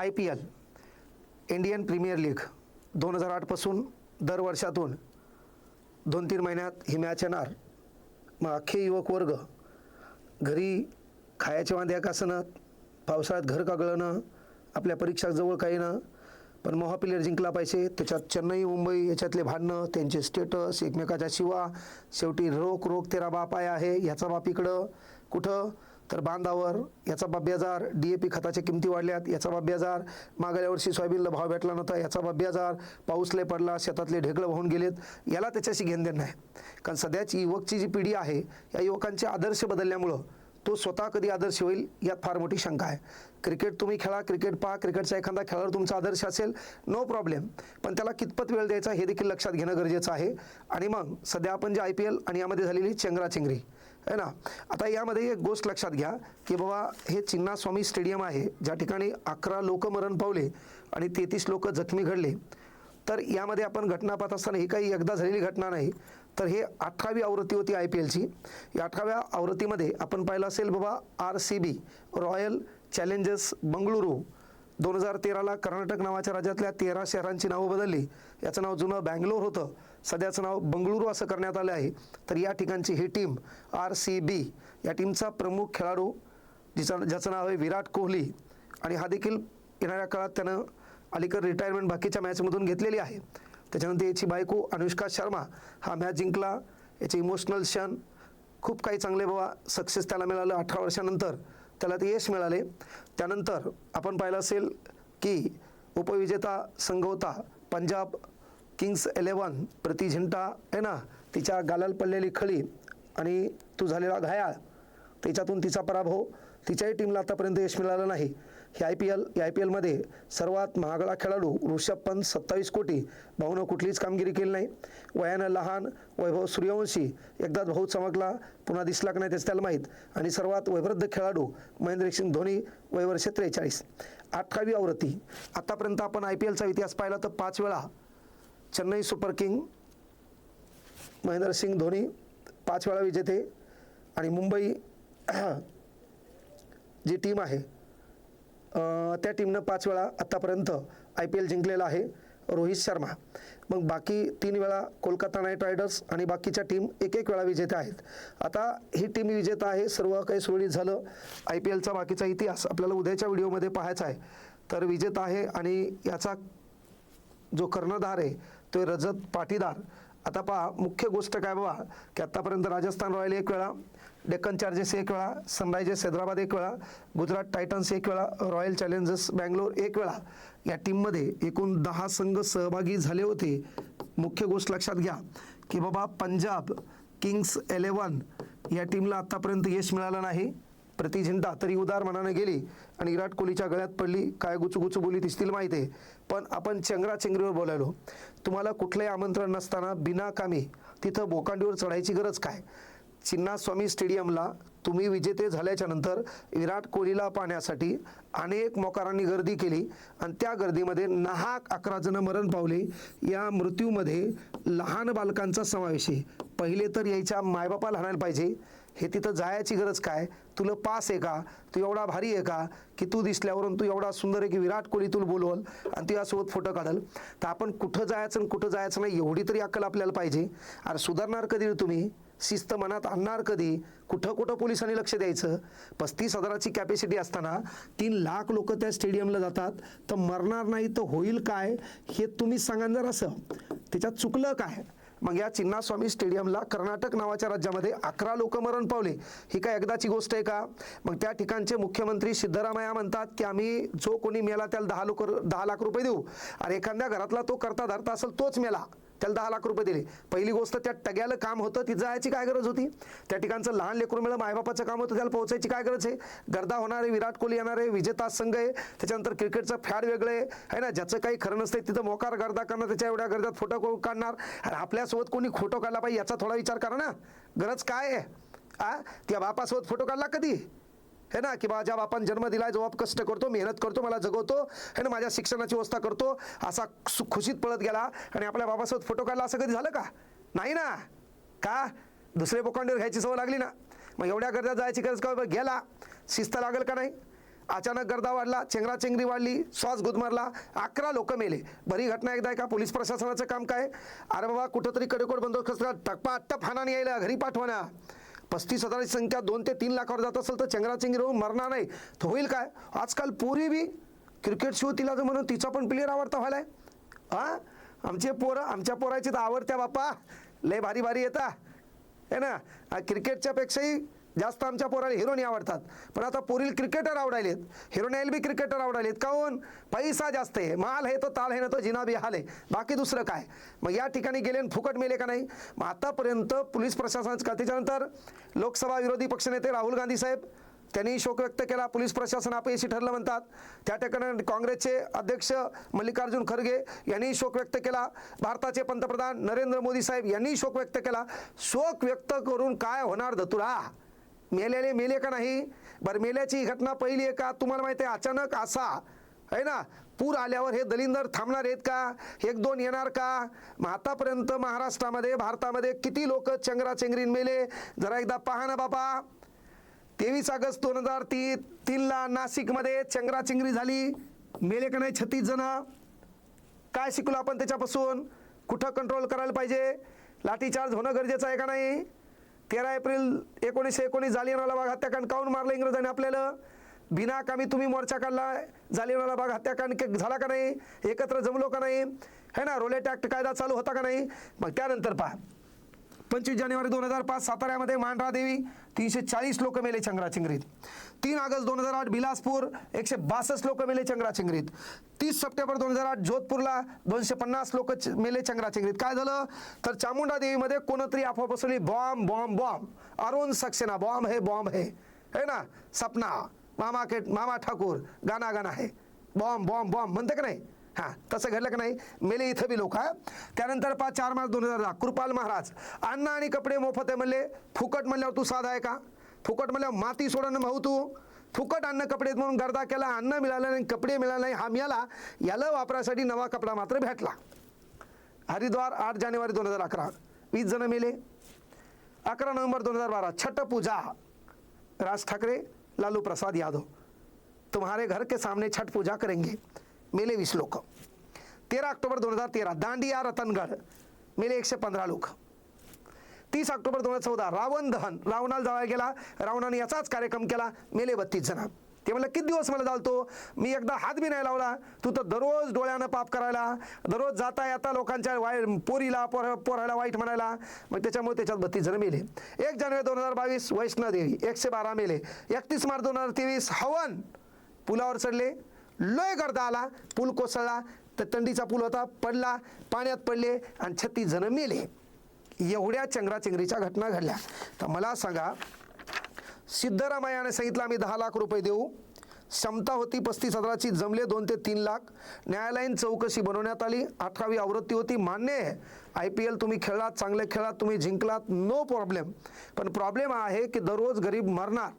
I P L Indian Premier League दोन हजार आठपासून दर वर्षातून दोन तीन महिन्यात ही मॅच येणार. मग अख्खे युवक वर्ग घरी खायच्या वांद्या कासणं पावसाळ्यात घर कागळणं आपल्या परीक्षा जवळ काही ना पण महाप्लेअर जिंकला पाहिजे. त्याच्यात चेन्नई मुंबई याच्यातले भांडणं त्यांचे स्टेटस एकमेकाच्या शिवा शेवटी रोख रोख तेरा बाप आहे ह्याचा बाप इकडं कुठं? तर बांधावर याचा बाब्याजार डी ए पी खताच्या किमती वाढल्यात. याचा बाब्याजार मागल्या वर्षी सोयाबीनला भाव भेटला नव्हता. याचा बाब्याजार बेजार पाऊस लय पडला शेतातले ढेकळं वाहून गेलेत. याला त्याच्याशी घेणदेण नाही. कारण सध्याची युवकची जी पिढी आहे या युवकांचे आदर्श बदलल्यामुळं तो स्वतः कधी आदर्श होईल यात फार मोठी शंका आहे. क्रिकेट तुम्ही खेळा क्रिकेट पहा. क्रिकेटचा एखादा खेळाडू तुमचा आदर्श असेल नो प्रॉब्लेम पण त्याला कितपत वेळ द्यायचा हे देखील लक्षात घेणं गरजेचं आहे. आणि मग सध्या आपण जे आय पी एल आणि यामध्ये झालेली चेंगराचेंगरी आहे ना? आता यामध्ये एक गोष्ट लक्षात घ्या की बाबा हे चिन्नास्वामी स्टेडियम आहे ज्या ठिकाणी अकरा लोक मरण पावले आणि तेहतीस लोक जखमी घडले. तर यामध्ये आपण घटना पाहत असताना ही काही एकदा झालेली घटना नाही तर हे अठरावी आवृत्ती होती आय पी एलची. या अठराव्या आवृत्तीमध्ये आपण पाहिलं असेल बाबा R C B Royal Challengers Bengaluru. दोन हजार तेराला कर्नाटक नावाच्या राज्यातल्या तेरा शहरांची नावं बदलली. याचं नाव जुनं बँगलोर होतं. सध्याचं नाव बंगळुरू असं करण्यात आलं आहे. तर या ठिकाणची ही टीम आर सी बी या टीमचा प्रमुख खेळाडू जिचा ज्याचं नाव आहे विराट कोहली आणि हा देखील येणाऱ्या काळात त्यानं अलीकडे रिटायरमेंट बाकीच्या मॅचमधून घेतलेली आहे. त्याच्यानंतर याची बायको अनुष्का शर्मा हा मॅच जिंकला. याचे इमोशनल क्षण खूप काही चांगले बाबा सक्सेस त्याला मिळालं अठरा वर्षानंतर. त्याला ते यश मिळाले. त्यानंतर आपण पाहिलं असेल की उपविजेता संघ होता पंजाब किंग्स इलेवन प्रति झिंटा आहे ना तिच्या गालाल पडलेली खळी आणि तो झालेला घायाळ त्याच्यातून तिचा पराभव तिच्याही टीमला आतापर्यंत यश मिळालं नाही. हे आय पी एल या आय पी एलमध्ये सर्वात महागडा खेळाडू ऋषभ पंत सत्तावीस कोटी भाऊनं कुठलीच कामगिरी केली नाही. वयानं लहान वैभव सूर्यवंशी एकदाच भाऊ चमकला पुन्हा दिसला का नाही त्याचं त्याला माहीत. आणि सर्वात वैवृद्ध खेळाडू महेंद्रसिंग धोनी वयवर्ष त्रेचाळीस अठरावी आवृत्ती. आत्तापर्यंत आपण आय पी एलचा इतिहास पाहिला तर पाच वेळा चेन्नई सुपर किंग महेंद्रसिंग धोनी पाच वेळा विजेते. आणि मुंबई जी टीम आहे त्या टीमनं पाच वेळा आत्तापर्यंत आय पी एल जिंकलेला आहे रोहित शर्मा. मग बाकी तीन वेळा कोलकाता नाईट रायडर्स आणि बाकीच्या टीम एक एक वेळा विजेत्या आहेत. आता ही टीम विजेता आहे सर्व काही सुरळीत झालं. आय पी एलचा बाकीचा इतिहास आपल्याला उद्याच्या व्हिडिओमध्ये पाहायचा आहे. तर विजेता आहे आणि याचा जो कर्णधार आहे तो रजत पाटीदार. आता पहा मुख्य गोष्ट काय बाबा की आत्तापर्यंत राजस्थान रॉयल एक वेळा डेक्कन चार्जेस एक वेळा सनरायझर्स हैदराबाद एक वेळा गुजरात टायटन्स एक वेळा रॉयल चॅलेंजर्स बँगलोर एक वेळा. या टीममध्ये एकूण दहा संघ सहभागी झाले होते. मुख्य गोष्ट लक्षात घ्या की बाबा पंजाब किंग्स इलेवन या टीमला आत्तापर्यंत यश मिळालं नाही. प्रतिझिंटा तरी उदार मनाने गेली आणि विराट कोहलीच्या गळ्यात पडली. काय गुचू बोली दिसतील माहिती आहे. पण आपण चेंगराचेंगरीवर बोलायलो. तुम्हाला कुठलंही आमंत्रण नसताना बिनाकामी तिथं बोकांडीवर चढायची गरज काय? चिन्नास्वामी स्टेडियमला तुम्ही विजेते झाल्याच्यानंतर विराट कोहलीला पाहण्यासाठी अनेक मोकारांनी गर्दी केली आणि त्या गर्दीमध्ये नाहक अकरा जण मरण पावले. या मृत्यूमध्ये लहान बालकांचा समावेश आहे. पहिले तर यायच्या मायबापाला हाणायला पाहिजे. हे तिथं जायची गरज काय? तुला पास आहे का? तू एवढा भारी आहे का? की तू दिसल्यावरून तू एवढा सुंदर आहे की विराट कोहली तुला बोलवल आणि तू यासोबत फोटो काढल. तर आपण कुठं जायचं आणि कुठं जायचं नाही एवढी तरी अक्कल आपल्याला पाहिजे. अरे सुधारणार कधी हो तुम्ही? शिस्त मनात आणणार कधी? कुठं कुठं पोलिसांनी लक्ष द्यायचं? पस्तीस हजाराची कॅपॅसिटी असताना तीन लाख लोक त्या स्टेडियमला जातात. तर मरणार नाही तर होईल काय? हे तुम्ही सांगा जर असं त्याच्यात चुकलं काय? मग या चिन्नास्वामी स्टेडियमला कर्नाटक नावाच्या राज्यामध्ये अकरा लोक मरण पावले. ही काय एकदाची गोष्ट आहे का? मग त्या ठिकाणचे मुख्यमंत्री सिद्धरामय्या म्हणतात की आम्ही जो कोणी मेला त्याला दहा लोक दहा लाख रुपये देऊ. अरे एखाद्या घरातला तो करता धरता असेल तोच मेला. त्याला दहा लाख रुपये दिले. पहिली गोष्ट त्या टग्याला काम होतं ती जायची काय गरज होती? त्या ठिकाणचं लहान लेकरू मिळं मायबापाचं काम होतं त्याला पोहोचायची काय गरज आहे? गर्दा होणारे विराट कोहली येणारे विजेता संघ आहे त्याच्यानंतर क्रिकेटचं फॅड वेगळं आहे है ना? ज्याचं काही खरं नसतं तिथं मोकार गर्दा करणार त्याच्या एवढ्या गर्दात फोटो काढणार. आणि आपल्यासोबत कोणी फोटो काढला पाहिजे याचा थोडा विचार करा ना. गरज काय आहे? आ? त्या बापासोबत फोटो काढला कधी? हे ना की माझ्या बापान जन्म दिलाय जो बाप कष्ट करतो मेहनत करतो मला जगवतो हे ना माझ्या शिक्षणाची व्यवस्था करतो असा खुशीत पळत गेला आणि आपल्या बाबासोबत फोटो काढला असं कधी झालं का? नाही ना. का? दुसरे पोकांडीवर घ्यायची सवय लागली ना. मग एवढ्या गर्दात जायची गरज का? गेला. शिस्त लागेल का नाही? अचानक गर्दा वाढला चेंगराचेंगरी वाढली श्वास गुदमरला अकरा लोक मेले. बरी घटना एकदा आहे का पोलीस प्रशासनाचं काम काय? अरे बाबा कुठंतरी कडेकोड बंदोबस्त टप्पा टप हाणाने यायला घरी पाठवण्या पस्तीस हजाराची संख्या दोन ते तीन लाखावर जात असेल तर चेंगराचेंगरी होऊन मरणार नाही. तर होईल काय? आजकाल पोरी बी क्रिकेट शो तिला जर म्हणून तिचा पण प्लेअर आवडता व्हायलाय. हा? आमचे पोरं आमच्या पोराची तर आवडत्या बाप्पा. लय भारी भारी येता. है ना? क्रिकेटच्यापेक्षाही क्रिकेटच्या पेक्षाही जास्त आमच्या पोराला हिरोनी आवडतात. पण आता पोरील क्रिकेटर आवडायलेत. हिरोनेल बी क्रिकेटर आवडायलेत. काऊन पैसा जास्त आहे. माल हे तो ताल हे ना तो जिना बी हाल आहे. बाकी दुसरं काय? मग या ठिकाणी गेले फुकट मेले का नाही? मग आतापर्यंत पोलीस प्रशासनाचं का त्याच्यानंतर लोकसभा विरोधी पक्षनेते राहुल गांधी साहेब त्यांनी शोक व्यक्त केला. पोलीस प्रशासन अपयशी ठरलं म्हणतात. त्या ठिकाणी काँग्रेसचे अध्यक्ष मल्लिकार्जुन खरगे यांनी शोक व्यक्त केला. भारताचे पंतप्रधान नरेंद्र मोदी साहेब यांनी शोक व्यक्त केला. शोक व्यक्त करून काय होणार दतुरा मेल्याने मेले का नाही? बरं मेल्याची घटना पहिली आहे का? तुम्हाला माहिती आहे अचानक असा आहे ना? पूर आल्यावर हे दलिंदर थांबणार आहेत का? एक दोन येणार का? मग आतापर्यंत महाराष्ट्रामध्ये भारतामध्ये किती लोक चेंगराचेंगरीन मेले? जरा एकदा पहा ना बाबा. तेवीस ऑगस्ट दोन हजार ती तीनला नाशिकमध्ये चंगराचिंगरी झाली. मेले का नाही छत्तीस जण? काय शिकलो आपण त्याच्यापासून? कुठं कंट्रोल करायला पाहिजे? लाठीचार्ज होणं गरजेचं आहे का नाही? तेरा एप्रिल एकोणीसशे एकोणीस जालियनवाला बाग हत्याकांड. काऊन मारलं इंग्रजांनी आपल्याला? बिनाकामी तुम्ही मोर्चा काढला जालियनवाला बाग हत्याकांड झाला का नाही? एकत्र जमलो का नाही? है ना? रोलेट ॲक्ट कायदा चालू होता का नाही? मग त्यानंतर पहा. पंचवीस जानेवारी दोन हजार पाच साताऱ्यामध्ये मांढरा देवी तीनशे चाळीस लोक मेले चंगराचिंगरीत तीन ऑगस्ट दोन हजार आठ बिलासपूर एकशे बासष्ट लोक मेले चंगराचिंगरीत तीस सप्टेंबर दोन हजार आठ जोधपूरला दोनशे पन्नास लोक मेले चंगराचिंगरीत काय झालं? तर चामुंडा देवीमध्ये कोणतरी अफवा बसवली bomb bomb bomb. Arun Saxena bomb हे बॉम्ब हे. है ना? सपना मामा के मामा ठाकूर गाना गाना है. Bomb bomb bomb. म्हणते का नाही? हां तसं घडलं का नाही? मेले इथं बी लोक हा. त्यानंतर पाच चार मार्च दोन हजार दहा कृपाल महाराज. अन्न आणि कपडे मोफत आहे म्हणले. फुकट म्हणल्यावर तू साधा आहे का? फुकट म्हणल्यावर माती सोडणं भाऊ तू. फुकट अन्न कपडे म्हणून गर्दा केला अन्न मिळालं नाही कपडे मिळाले नाही हा मिळाला. याला वापरासाठी नवा कपडा मात्र भेटला. हरिद्वार आठ जानेवारी दोन हजार अकरा. वीस जण मेले. अकरा नोव्हेंबर दोन हजार बारा छठ पूजा. राज ठाकरे लालू प्रसाद यादव. तुम्हारे घर के सामने छठ पूजा करेंगे. मेले वीस लोक. तेरा ऑक्टोबर दोन हजार तेरा दांडिया रतनगड मेले एकशे पंधरा लोक. तीस ऑक्टोबर दोन हजार चौदा रावण दहन रावणाला जवळ गेला रावणाने याचाच कार्यक्रम केला मेले बत्तीस जण ते म्हणलं किती दिवस मला जालतो? मी एकदा हात बी नाही लावला. तू तर दररोज डोळ्यानं पाप करायला दररोज जाता येता लोकांच्या वाय पोरीला पोर पोरायला वाईट म्हणायला. मग त्याच्यामुळे त्याच्यात बत्तीस जण मेले. एक जानेवारी दोन हजार बावीस वैष्णोदेवी एकशे बारा मेले. एकतीस मार्च दोन हजार तेवीस हवन. पुलावर चढले. लय गर्दा आला पूल कोसळला तर तंडीचा पूल होता पडला पाण्यात पडले आणि छत्तीस जण मेले. एवढ्या चंगराचेंगरीच्या घटना घडल्या. तर मला सांगा सिद्धरामय्याने सांगितलं आम्ही दहा लाख रुपये देऊ. क्षमता होती पस्तीस हजाराची जमले दोन ते तीन लाख. न्यायालयीन चौकशी बनवण्यात आली. अठरावी आवृत्ती होती मान्य आहे. आय पी एल तुम्ही खेळलात चांगले खेळात तुम्ही जिंकलात नो प्रॉब्लेम पण प्रॉब्लेम आहे की दररोज गरीब मरणार.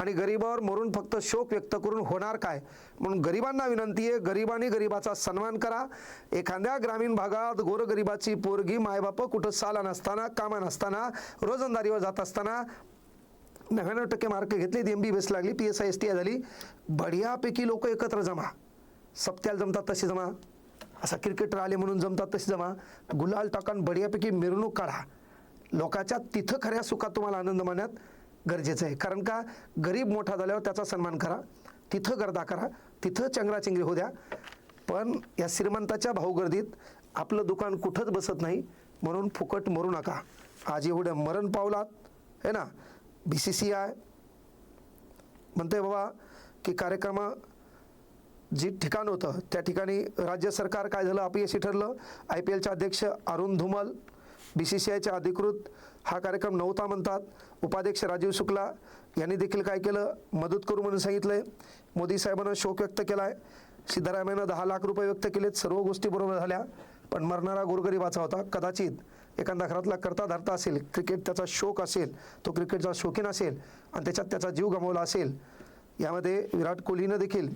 आणि गरिबावर मरून फक्त शोक व्यक्त करून होणार काय? म्हणून गरिबांना विनंती आहे गरिबांनी गरिबाचा सन्मान करा. एखाद्या ग्रामीण भागात गोरगरिबाची पोरगी मायबाप कुठं साला नसताना कामा नसताना रोजंदारीवर जात असताना नव्याण्णव टक्के मार्क घेतले एम बी बेस लागली P S I S T I झाली. बढियापैकी लोक एकत्र जमा. सप्त्याला जमतात तसे जमा. असा क्रिकेटर आले म्हणून जमतात तसे जमा. गुलाल टाकान बढियापैकी मिरवणूक काढा. लोकाच्या तिथं खऱ्या सुखात तुम्हाला आनंद मानण्यात गरजेचं आहे. कारण का? गरीब मोठा झाल्यावर त्याचा सन्मान करा. तिथं गर्दा करा. तिथं चंगराचिंगरी होऊ द्या. पण या श्रीमंताच्या भाऊगर्दीत आपलं दुकान कुठंच बसत नाही. म्हणून फुकट मरू नका. आज एवढं मरण पावलात. है ना? बी सी सी आय म्हणते बाबा की कार्यक्रम जे ठिकाण होतं त्या ठिकाणी राज्य सरकार काय झालं? अपयशी ठरलं. आय पी एलचे अध्यक्ष Arun Dhumal B C C आयचे अधिकृत हा कार्यक्रम नव्हता म्हणतात. उपाध्यक्ष राजीव शुक्ला यांनी देखील काय केलं? मदत करू म्हणून सांगितलं आहे मोदी साहेबांना शोक व्यक्त केला आहे सिद्धरामय्यानं दहा लाख रुपये व्यक्त केलेत. सर्व गोष्टी बरोबर झाल्या. पण मरणारा गोरगरिबाचा होता. कदाचित एखादा घरातला करता धरता असेल क्रिकेट त्याचा शोक असेल तो क्रिकेटचा शौकीन असेल आणि त्याच्यात त्याचा जीव गमावला असेल यामध्ये विराट कोहलीनं देखील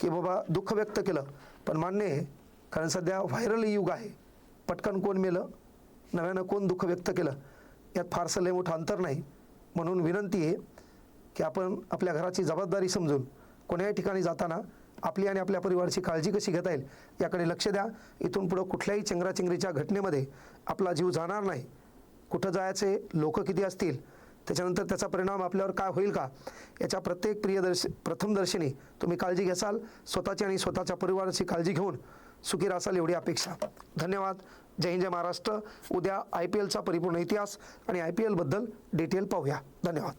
की बाबा दुःख व्यक्त केलं. पण मान्य आहे कारण सध्या व्हायरल युग आहे. पटकन कोण मेलं? नव्यानं कोण दुःख व्यक्त केलं? यात फारसं लय मोठं अंतर नाही. म्हणून विनंती आहे की आपण आपल्या घराची जबाबदारी समजून कोण्याही ठिकाणी जाताना आपली आणि आपल्या परिवाराची काळजी कशी घेता येईल याकडे लक्ष द्या. इथून पुढं कुठल्याही चेंगराचेंगरीच्या घटनेमध्ये आपला जीव जाणार नाही. कुठं जायचे लोक किती असतील त्याच्यानंतर त्याचा परिणाम आपल्यावर काय होईल का याच्या प्रत्येक प्रियदर्श प्रथमदर्शनी तुम्ही काळजी घ्याल स्वतःची आणि स्वतःच्या परिवाराची काळजी घेऊन सुखी रासाल एवढी अपेक्षा. धन्यवाद. जय हिंद जय महाराष्ट्र. उद्या आय पी एलचा परिपूर्ण इतिहास आणि आय पी एलबद्दल डिटेल पाहूया. धन्यवाद.